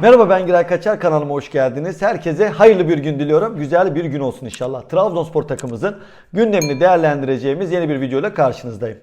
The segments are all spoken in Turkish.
Merhaba ben Giray Kaçar kanalıma hoş geldiniz. Herkese hayırlı bir gün diliyorum. Güzel bir gün olsun inşallah. Trabzonspor takımımızın gündemini değerlendireceğimiz yeni bir videoyla karşınızdayım.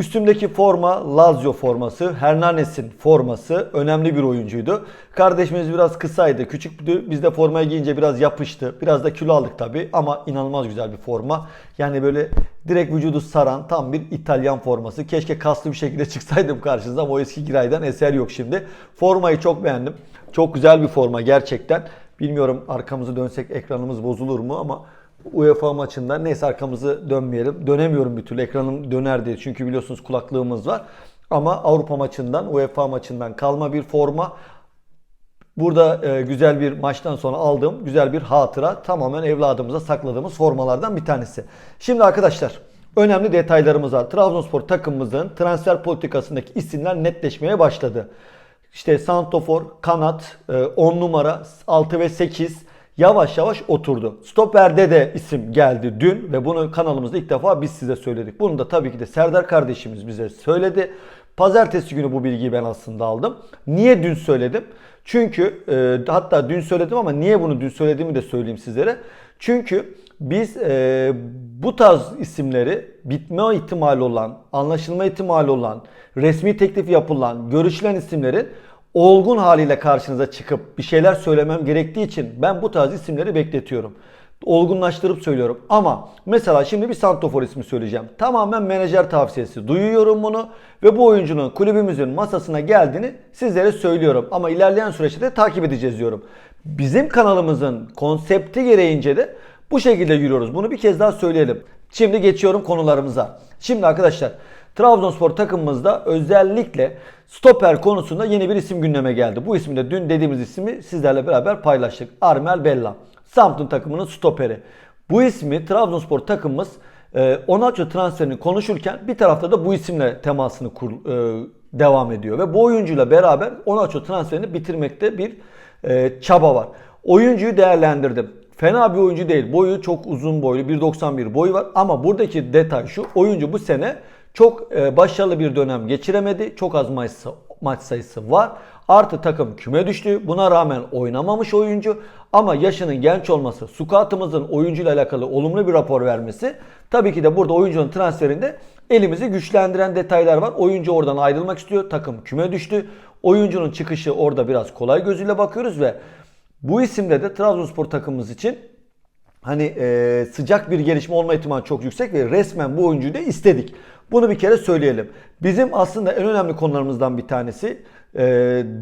Üstümdeki forma Lazio forması, Hernanes'in forması önemli bir oyuncuydu. Kardeşimiz biraz kısaydı, küçüktü. Biz de formaya giyince biraz yapıştı. Biraz da kilo aldık tabi ama inanılmaz güzel bir forma. Yani böyle direkt vücudu saran tam bir İtalyan forması. Keşke kaslı bir şekilde çıksaydım karşınıza ama o eski Giray'dan eser yok şimdi. Formayı çok beğendim. Çok güzel bir forma gerçekten. Bilmiyorum arkamızı dönsek ekranımız bozulur mu ama UEFA maçında neyse arkamızı dönmeyelim. Dönemiyorum bir türlü ekranım döner diye. Çünkü biliyorsunuz kulaklığımız var. Ama Avrupa maçından, UEFA maçından kalma bir forma. Burada e, güzel bir maçtan sonra aldığım güzel bir hatıra. Tamamen evladımıza sakladığımız formalardan bir tanesi. Şimdi arkadaşlar önemli detaylarımız var. Trabzonspor takımımızın transfer politikasındaki isimler netleşmeye başladı. İşte Santofor, Kanat, 10 numara, 6 ve 8 yavaş yavaş oturdu. Stoper'de de isim geldi dün ve bunu kanalımızda ilk defa biz size söyledik. Bunu da tabii ki de Serdar kardeşimiz bize söyledi. Pazartesi günü bu bilgiyi ben aslında aldım. Niye dün söyledim? Çünkü e, hatta dün söyledim ama niye bunu dün söylediğimi de söyleyeyim sizlere. Çünkü biz e, bu tarz isimleri bitme ihtimali olan, anlaşılma ihtimali olan, resmi teklif yapılan, görüşülen isimlerin olgun haliyle karşınıza çıkıp bir şeyler söylemem gerektiği için ben bu tarz isimleri bekletiyorum. Olgunlaştırıp söylüyorum. Ama mesela şimdi bir Santofor ismi söyleyeceğim. Tamamen menajer tavsiyesi. Duyuyorum bunu ve bu oyuncunun kulübümüzün masasına geldiğini sizlere söylüyorum. Ama ilerleyen süreçte de takip edeceğiz diyorum. Bizim kanalımızın konsepti gereğince de bu şekilde yürüyoruz. Bunu bir kez daha söyleyelim. Şimdi geçiyorum konularımıza. Şimdi arkadaşlar Trabzonspor takımımızda özellikle stoper konusunda yeni bir isim gündeme geldi. Bu ismi de dün dediğimiz ismi sizlerle beraber paylaştık. Armel Bella. Samsun takımının stoperi. Bu ismi Trabzonspor takımımız e, Onaço transferini konuşurken bir tarafta da bu isimle temasını kur, e, devam ediyor. Ve bu oyuncuyla beraber Onaço transferini bitirmekte bir e, çaba var. Oyuncuyu değerlendirdim. Fena bir oyuncu değil. Boyu çok uzun boylu. 1.91 boyu var. Ama buradaki detay şu. Oyuncu bu sene çok e, başarılı bir dönem geçiremedi. Çok az maç, maç sayısı var. Artı takım küme düştü. Buna rağmen oynamamış oyuncu. Ama yaşının genç olması, Sukat'ımızın oyuncuyla alakalı olumlu bir rapor vermesi tabii ki de burada oyuncunun transferinde elimizi güçlendiren detaylar var. Oyuncu oradan ayrılmak istiyor. Takım küme düştü. Oyuncunun çıkışı orada biraz kolay gözüyle bakıyoruz ve bu isimde de Trabzonspor takımımız için hani e, sıcak bir gelişme olma ihtimali çok yüksek ve resmen bu oyuncuyu da istedik. Bunu bir kere söyleyelim. Bizim aslında en önemli konularımızdan bir tanesi e,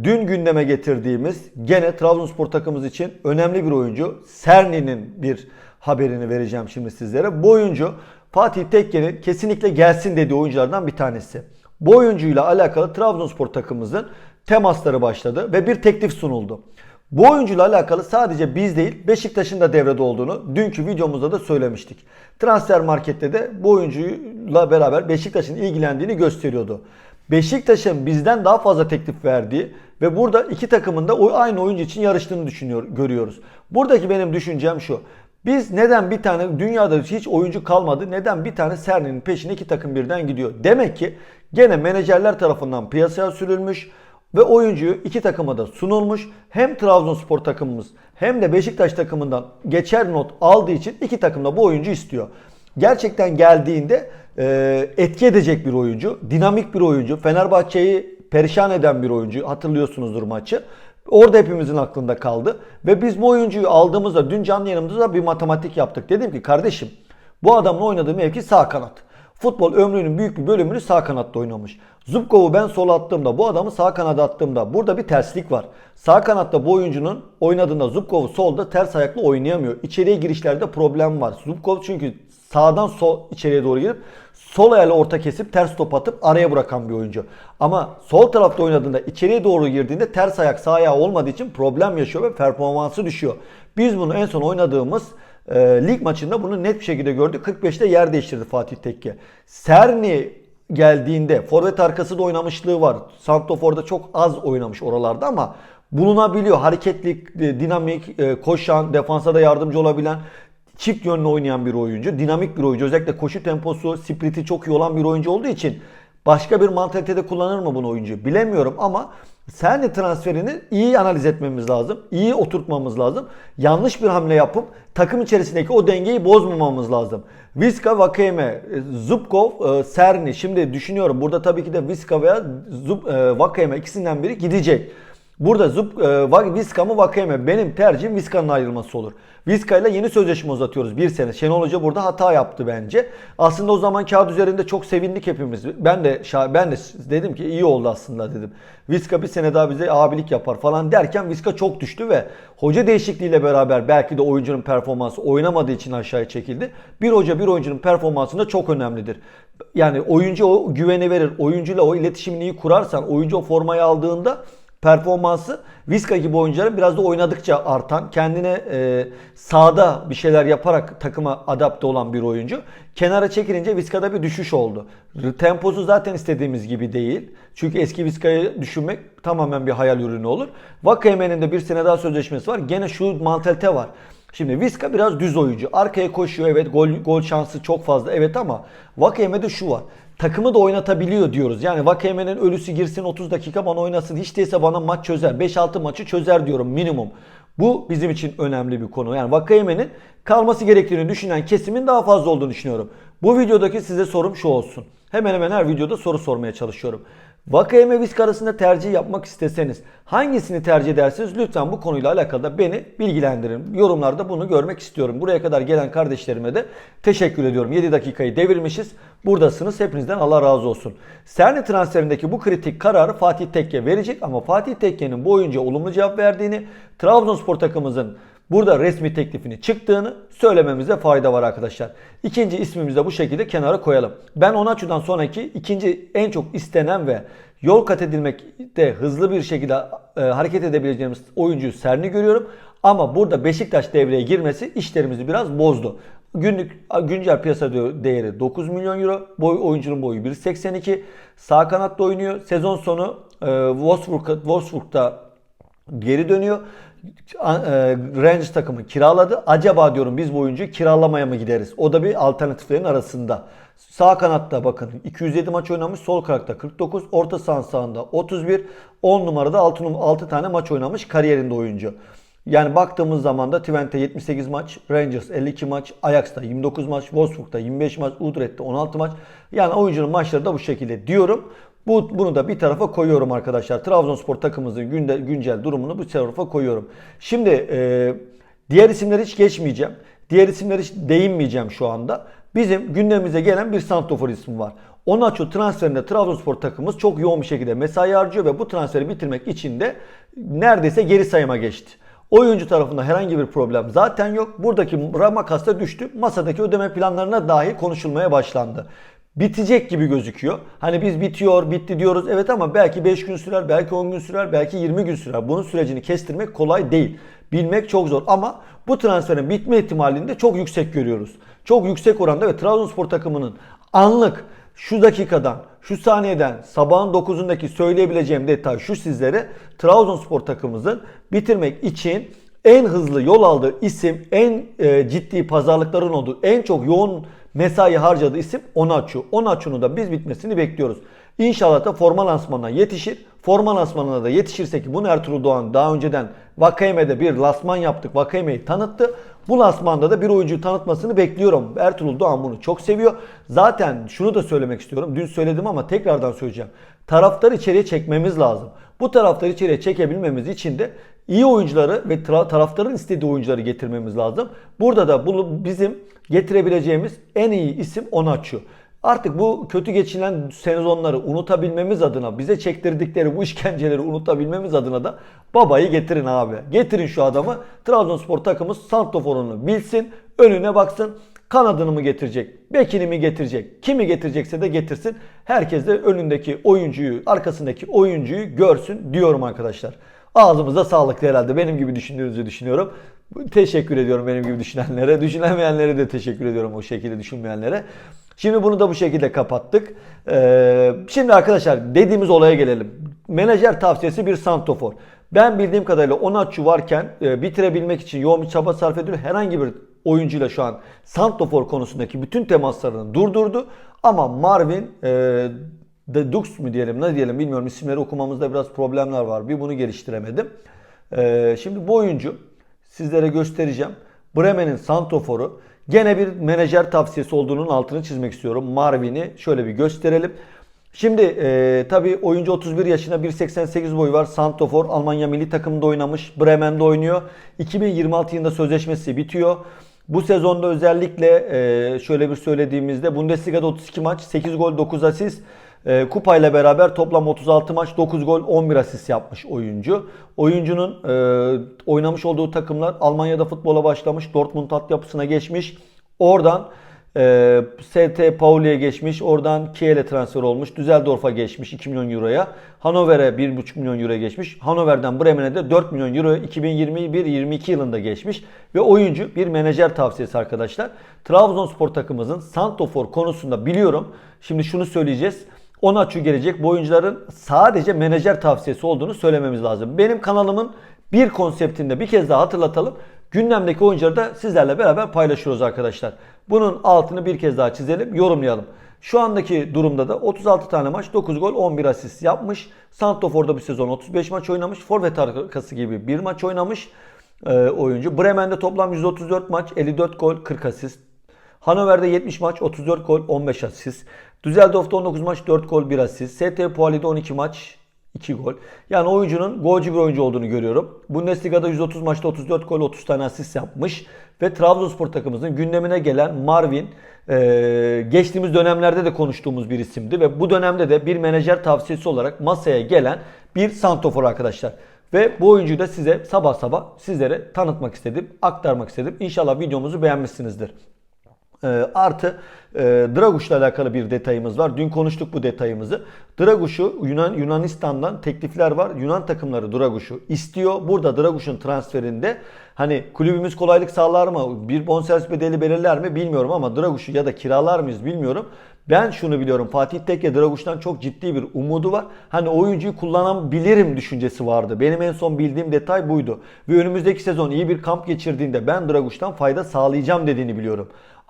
dün gündeme getirdiğimiz gene Trabzonspor takımımız için önemli bir oyuncu. Serni'nin bir haberini vereceğim şimdi sizlere. Bu oyuncu Fatih Tekke'nin kesinlikle gelsin dediği oyunculardan bir tanesi. Bu oyuncuyla alakalı Trabzonspor takımımızın temasları başladı ve bir teklif sunuldu. Bu oyuncuyla alakalı sadece biz değil Beşiktaş'ın da devrede olduğunu dünkü videomuzda da söylemiştik. Transfer markette de bu oyuncuyla beraber Beşiktaş'ın ilgilendiğini gösteriyordu. Beşiktaş'ın bizden daha fazla teklif verdiği ve burada iki takımın da aynı oyuncu için yarıştığını düşünüyor, görüyoruz. Buradaki benim düşüncem şu. Biz neden bir tane dünyada hiç oyuncu kalmadı neden bir tane Serni'nin peşine iki takım birden gidiyor? Demek ki gene menajerler tarafından piyasaya sürülmüş ve oyuncuyu iki takıma da sunulmuş. Hem Trabzonspor takımımız hem de Beşiktaş takımından geçer not aldığı için iki takım da bu oyuncu istiyor. Gerçekten geldiğinde e, etki edecek bir oyuncu, dinamik bir oyuncu, Fenerbahçe'yi perişan eden bir oyuncu hatırlıyorsunuzdur maçı. Orada hepimizin aklında kaldı. Ve biz bu oyuncuyu aldığımızda dün canlı yayınımızda bir matematik yaptık. Dedim ki kardeşim bu adamla oynadığı mevki sağ kanat. Futbol ömrünün büyük bir bölümünü sağ kanatta oynamış. Zubkov'u ben sola attığımda, bu adamı sağ kanada attığımda burada bir terslik var. Sağ kanatta bu oyuncunun oynadığında Zubkov'u solda ters ayaklı oynayamıyor. İçeriye girişlerde problem var. Zubkov çünkü sağdan sol içeriye doğru girip sol ayağıyla orta kesip ters top atıp araya bırakan bir oyuncu. Ama sol tarafta oynadığında içeriye doğru girdiğinde ters ayak sağ ayağı olmadığı için problem yaşıyor ve performansı düşüyor. Biz bunu en son oynadığımız e, lig maçında bunu net bir şekilde gördük. 45'te yer değiştirdi Fatih Tekke. Serni geldiğinde forvet arkası da oynamışlığı var. Santrofor'da çok az oynamış oralarda ama bulunabiliyor. Hareketli, e, dinamik, e, koşan, defansa da yardımcı olabilen çift yönlü oynayan bir oyuncu. Dinamik bir oyuncu. Özellikle koşu temposu, spriti çok iyi olan bir oyuncu olduğu için Başka bir mantalitede kullanır mı bunu oyuncu bilemiyorum ama Serni transferini iyi analiz etmemiz lazım. iyi oturtmamız lazım. Yanlış bir hamle yapıp takım içerisindeki o dengeyi bozmamamız lazım. Viska, Vakeme, e, Zubkov, e, Serni. Şimdi düşünüyorum burada tabii ki de Viska veya Zub, e, Vakeme ikisinden biri gidecek. Burada Zub, e, Viska mı Vakeme? Benim tercihim Viska'nın ayrılması olur. Viska ile yeni sözleşme uzatıyoruz bir sene. Şenol Hoca burada hata yaptı bence. Aslında o zaman kağıt üzerinde çok sevindik hepimiz. Ben de ben de dedim ki iyi oldu aslında dedim. Viska bir sene daha bize abilik yapar falan derken Viska çok düştü ve hoca değişikliğiyle beraber belki de oyuncunun performansı oynamadığı için aşağıya çekildi. Bir hoca bir oyuncunun performansında çok önemlidir. Yani oyuncu o güveni verir. Oyuncuyla o iletişimini iyi kurarsan, oyuncu o formayı aldığında performansı Viska gibi oyuncuların biraz da oynadıkça artan, kendine e, sahada bir şeyler yaparak takıma adapte olan bir oyuncu. Kenara çekilince Viska'da bir düşüş oldu. Temposu zaten istediğimiz gibi değil. Çünkü eski Viska'yı düşünmek tamamen bir hayal ürünü olur. Vakayemen'in de bir sene daha sözleşmesi var. Gene şu mantalite var. Şimdi Viska biraz düz oyuncu. Arkaya koşuyor evet gol, gol şansı çok fazla evet ama Vakayeme'de şu var takımı da oynatabiliyor diyoruz. Yani Vakeme'nin ölüsü girsin 30 dakika bana oynasın. Hiç değilse bana maç çözer. 5-6 maçı çözer diyorum minimum. Bu bizim için önemli bir konu. Yani Vakayeme'nin kalması gerektiğini düşünen kesimin daha fazla olduğunu düşünüyorum. Bu videodaki size sorum şu olsun. Hemen hemen her videoda soru sormaya çalışıyorum. Vakayeme Visk arasında tercih yapmak isteseniz hangisini tercih edersiniz? Lütfen bu konuyla alakalı da beni bilgilendirin. Yorumlarda bunu görmek istiyorum. Buraya kadar gelen kardeşlerime de teşekkür ediyorum. 7 dakikayı devirmişiz. Buradasınız. Hepinizden Allah razı olsun. Serni transferindeki bu kritik kararı Fatih Tekke verecek ama Fatih Tekke'nin bu oyuncuya olumlu cevap verdiğini, Trabzonspor takımımızın burada resmi teklifini çıktığını söylememize fayda var arkadaşlar. İkinci ismimizi de bu şekilde kenara koyalım. Ben Onaçu'dan sonraki ikinci en çok istenen ve yol kat edilmekte hızlı bir şekilde e, hareket edebileceğimiz oyuncuyu Serni görüyorum. Ama burada Beşiktaş devreye girmesi işlerimizi biraz bozdu. Günlük güncel piyasa değeri 9 milyon euro. Boy oyuncunun boyu 1.82. Sağ kanatta oynuyor. Sezon sonu e, Wolfsburg'da Wolfsburg geri dönüyor. E, Rangers takımı kiraladı. Acaba diyorum biz bu oyuncuyu kiralamaya mı gideriz? O da bir alternatiflerin arasında. Sağ kanatta bakın 207 maç oynamış. Sol kanatta 49. Orta saha sağında 31. 10 numarada 6, 6 tane maç oynamış kariyerinde oyuncu. Yani baktığımız zaman da Twente 78 maç, Rangers 52 maç, Ajax'ta 29 maç, Wolfsburg'da 25 maç, Utrecht'te 16 maç. Yani oyuncunun maçları da bu şekilde diyorum. Bu, bunu da bir tarafa koyuyorum arkadaşlar. Trabzonspor takımımızın günde, güncel durumunu bu tarafa koyuyorum. Şimdi e, diğer isimleri hiç geçmeyeceğim. Diğer isimleri hiç değinmeyeceğim şu anda. Bizim gündemimize gelen bir santrofor ismi var. Onaço transferinde Trabzonspor takımımız çok yoğun bir şekilde mesai harcıyor ve bu transferi bitirmek için de neredeyse geri sayıma geçti. Oyuncu tarafında herhangi bir problem zaten yok. Buradaki ramakasta düştü. Masadaki ödeme planlarına dahi konuşulmaya başlandı bitecek gibi gözüküyor. Hani biz bitiyor, bitti diyoruz. Evet ama belki 5 gün sürer, belki 10 gün sürer, belki 20 gün sürer. Bunun sürecini kestirmek kolay değil. Bilmek çok zor ama bu transferin bitme ihtimalini de çok yüksek görüyoruz. Çok yüksek oranda ve Trabzonspor takımının anlık şu dakikadan, şu saniyeden sabahın 9'undaki söyleyebileceğim detay şu sizlere. Trabzonspor takımımızın bitirmek için en hızlı yol aldığı isim, en e, ciddi pazarlıkların olduğu, en çok yoğun mesai harcadığı isim Onaçu. Onaçu'nun da biz bitmesini bekliyoruz. İnşallah da forma lansmanına yetişir. Forma lansmanına da yetişirse ki bunu Ertuğrul Doğan daha önceden Vakayeme'de bir lasman yaptık. Vakayeme'yi tanıttı. Bu lasmanda da bir oyuncuyu tanıtmasını bekliyorum. Ertuğrul Doğan bunu çok seviyor. Zaten şunu da söylemek istiyorum. Dün söyledim ama tekrardan söyleyeceğim. Taraftarı içeriye çekmemiz lazım. Bu taraftarı içeriye çekebilmemiz için de iyi oyuncuları ve taraftarın istediği oyuncuları getirmemiz lazım. Burada da bu bizim getirebileceğimiz en iyi isim Onaçu. Artık bu kötü geçilen sezonları unutabilmemiz adına, bize çektirdikleri bu işkenceleri unutabilmemiz adına da babayı getirin abi. Getirin şu adamı. Trabzonspor takımı santroforunu bilsin, önüne baksın. Kanadını mı getirecek, bekini mi getirecek, kimi getirecekse de getirsin. Herkes de önündeki oyuncuyu, arkasındaki oyuncuyu görsün diyorum arkadaşlar. Ağzımıza sağlık herhalde. Benim gibi düşündüğünüzü düşünüyorum. Teşekkür ediyorum benim gibi düşünenlere. Düşünemeyenlere de teşekkür ediyorum o şekilde düşünmeyenlere. Şimdi bunu da bu şekilde kapattık. Ee, şimdi arkadaşlar dediğimiz olaya gelelim. Menajer tavsiyesi bir santofor. Ben bildiğim kadarıyla Onatçu varken e, bitirebilmek için yoğun bir çaba sarf ediyor. Herhangi bir oyuncuyla şu an santofor konusundaki bütün temaslarını durdurdu. Ama Marvin e, Dedux mu diyelim ne diyelim bilmiyorum isimleri okumamızda biraz problemler var. Bir bunu geliştiremedim. Ee, şimdi bu oyuncu sizlere göstereceğim. Bremen'in santoforu. Gene bir menajer tavsiyesi olduğunun altını çizmek istiyorum. Marvin'i şöyle bir gösterelim. Şimdi e, tabii oyuncu 31 yaşında 1.88 boyu var. Santofor Almanya milli takımında oynamış. Bremen'de oynuyor. 2026 yılında sözleşmesi bitiyor. Bu sezonda özellikle e, şöyle bir söylediğimizde Bundesliga'da 32 maç, 8 gol, 9 asist. E, kupayla beraber toplam 36 maç, 9 gol, 11 asist yapmış oyuncu. Oyuncunun e, oynamış olduğu takımlar Almanya'da futbola başlamış, Dortmund altyapısına geçmiş. Oradan e, ST Pauli'ye geçmiş. Oradan Kiel'e transfer olmuş. Düsseldorf'a geçmiş 2 milyon euroya. Hannover'e 1,5 milyon euroya geçmiş. Hannover'den Bremen'e de 4 milyon euro 2021-22 yılında geçmiş. Ve oyuncu bir menajer tavsiyesi arkadaşlar. Trabzonspor takımımızın Santofor konusunda biliyorum. Şimdi şunu söyleyeceğiz. Onaçu gelecek bu oyuncuların sadece menajer tavsiyesi olduğunu söylememiz lazım. Benim kanalımın bir konseptinde bir kez daha hatırlatalım. Gündemdeki oyuncuları da sizlerle beraber paylaşıyoruz arkadaşlar. Bunun altını bir kez daha çizelim, yorumlayalım. Şu andaki durumda da 36 tane maç, 9 gol, 11 asist yapmış. Santofor'da bir sezon 35 maç oynamış. Forvet arkası gibi bir maç oynamış e, oyuncu. Bremen'de toplam 134 maç, 54 gol, 40 asist. Hannover'de 70 maç, 34 gol, 15 asist. Düsseldorf'ta 19 maç, 4 gol, 1 asist. ST Pauli'de 12 maç, 2 gol. Yani oyuncunun golcü bir oyuncu olduğunu görüyorum. Bundesliga'da 130 maçta 34 gol 30 tane asist yapmış. Ve Trabzonspor takımımızın gündemine gelen Marvin e, geçtiğimiz dönemlerde de konuştuğumuz bir isimdi. Ve bu dönemde de bir menajer tavsiyesi olarak masaya gelen bir santofor arkadaşlar. Ve bu oyuncuyu da size sabah sabah sizlere tanıtmak istedim, aktarmak istedim. İnşallah videomuzu beğenmişsinizdir. E, artı e, Draguş'la alakalı bir detayımız var. Dün konuştuk bu detayımızı. Draguş'u Yunan Yunanistan'dan teklifler var. Yunan takımları Draguş'u istiyor. Burada Draguş'un transferinde hani kulübümüz kolaylık sağlar mı? Bir bonservis bedeli belirler mi bilmiyorum ama Draguş'u ya da kiralar mıyız bilmiyorum. Ben şunu biliyorum. Fatih Tekke Draguş'tan çok ciddi bir umudu var. Hani oyuncuyu kullanabilirim düşüncesi vardı. Benim en son bildiğim detay buydu. Ve önümüzdeki sezon iyi bir kamp geçirdiğinde ben Draguş'tan fayda sağlayacağım dediğini biliyorum.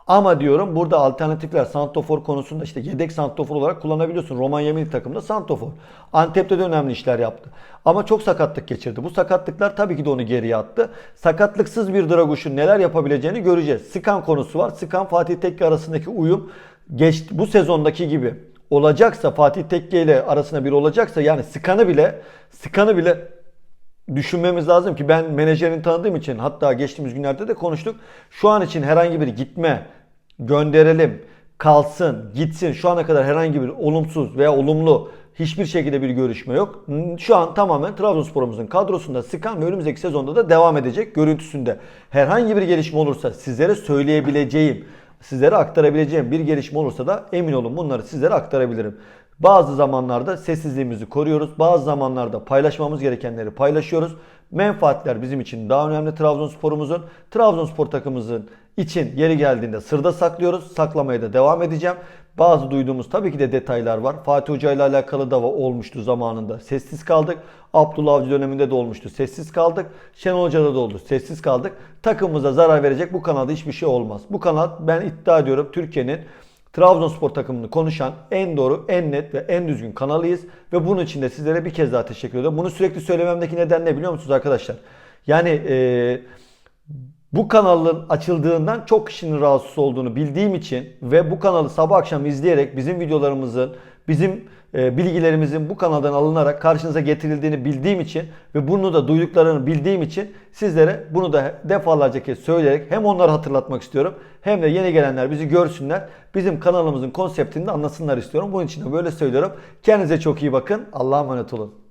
Ama diyorum burada alternatifler Santofor konusunda işte yedek Santofor olarak kullanabiliyorsun. Romanya milli takımında Santofor. Antep'te de önemli işler yaptı. Ama çok sakatlık geçirdi. Bu sakatlıklar tabii ki de onu geriye attı. Sakatlıksız bir Draguş'un neler yapabileceğini göreceğiz. Sıkan konusu var. Sıkan Fatih Tekke arasındaki uyum geç, bu sezondaki gibi olacaksa Fatih Tekke ile arasında bir olacaksa yani Sıkan'ı bile Sıkan'ı bile düşünmemiz lazım ki ben menajerini tanıdığım için hatta geçtiğimiz günlerde de konuştuk. Şu an için herhangi bir gitme, gönderelim, kalsın, gitsin şu ana kadar herhangi bir olumsuz veya olumlu hiçbir şekilde bir görüşme yok. Şu an tamamen Trabzonspor'umuzun kadrosunda sıkan ve önümüzdeki sezonda da devam edecek görüntüsünde. Herhangi bir gelişme olursa sizlere söyleyebileceğim, sizlere aktarabileceğim bir gelişme olursa da emin olun bunları sizlere aktarabilirim. Bazı zamanlarda sessizliğimizi koruyoruz. Bazı zamanlarda paylaşmamız gerekenleri paylaşıyoruz. Menfaatler bizim için daha önemli Trabzonspor'umuzun. Trabzonspor takımımızın için yeri geldiğinde sırda saklıyoruz. Saklamaya da devam edeceğim. Bazı duyduğumuz tabii ki de detaylar var. Fatih Hoca ile alakalı da olmuştu zamanında. Sessiz kaldık. Abdullah Avcı döneminde de olmuştu. Sessiz kaldık. Şenol Hoca'da da oldu. Sessiz kaldık. Takımımıza zarar verecek bu kanalda hiçbir şey olmaz. Bu kanal ben iddia ediyorum Türkiye'nin Trabzonspor takımını konuşan en doğru, en net ve en düzgün kanalıyız. Ve bunun için de sizlere bir kez daha teşekkür ediyorum. Bunu sürekli söylememdeki neden ne biliyor musunuz arkadaşlar? Yani eee bu kanalın açıldığından çok kişinin rahatsız olduğunu bildiğim için ve bu kanalı sabah akşam izleyerek bizim videolarımızın, bizim e, bilgilerimizin bu kanaldan alınarak karşınıza getirildiğini bildiğim için ve bunu da duyduklarını bildiğim için sizlere bunu da defalarca kez söyleyerek hem onları hatırlatmak istiyorum hem de yeni gelenler bizi görsünler. Bizim kanalımızın konseptini de anlasınlar istiyorum. Bunun için de böyle söylüyorum. Kendinize çok iyi bakın. Allah'a emanet olun.